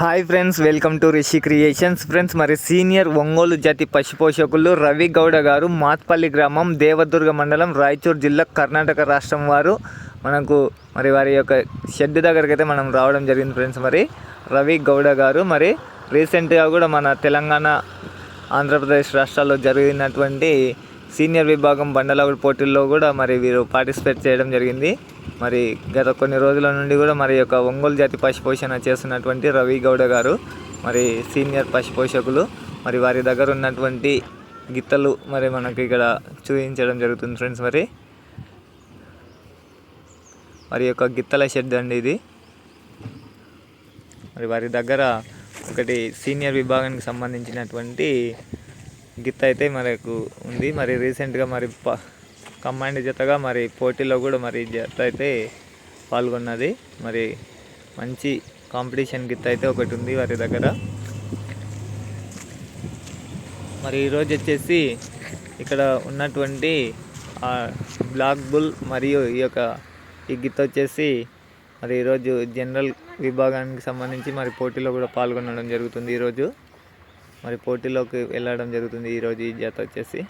Hi friends welcome to Rishi Creations friends మరి senior Ongole జాతి పశుపోషకులు రవి గౌడ గారు మాత్పల్లి గ్రామం దేవదుర్గ మండలం రాయచూర్ జిల్లా కర్ణాటక రాష్ట్రం వారు. మనకు మరి వారి యొక్క షెడ్ దగ్గరికి అయితే మనం రావడం జరిగింది ఫ్రెండ్స్ మరి. రవి గౌడ గారు మరి రీసెంట్గా కూడా మన తెలంగాణ ఆంధ్రప్రదేశ్ రాష్ట్రాల్లో జరిగినటువంటి సీనియర్ విభాగం బండలాగుడు పోటీల్లో కూడా మరి వీరు పార్టిసిపేట్ చేయడం జరిగింది. మరి గత కొన్ని రోజుల నుండి కూడా మరి యొక్క ఒంగోలు జాతి పశుపోషణ చేస్తున్నటువంటి రవి గౌడ గారు మరి సీనియర్ పశుపోషకులు మరి వారి దగ్గర ఉన్నటువంటి గిత్తలు మరి మనకి ఇక్కడ చూపించడం జరుగుతుంది ఫ్రెండ్స్ మరి. వారి యొక్క గిత్తల షెడ్ అండి ఇది. మరి వారి దగ్గర ఒకటి సీనియర్ విభాగానికి సంబంధించినటువంటి గిత్త అయితే మనకు ఉంది. మరి రీసెంట్గా మరి ప- కమాండ్ జతగా మరి పోటీలో కూడా మరి జత అయితే పాల్గొన్నది. మరి మంచి కాంపిటీషన్ గిత్త అయితే ఒకటి ఉంది వారి దగ్గర. మరి ఈరోజు వచ్చేసి ఇక్కడ ఉన్నటువంటి బ్లాక్ బుల్ మరియు ఈ యొక్క ఈ గిత్త వచ్చేసి మరి ఈరోజు జనరల్ విభాగానికి సంబంధించి మరి పోటీలో కూడా పాల్గొనడం జరుగుతుంది ఈరోజు మరి పోటీలోకి వెళ్ళడం జరుగుతుంది ఈరోజు ఈ జత వచ్చేసి.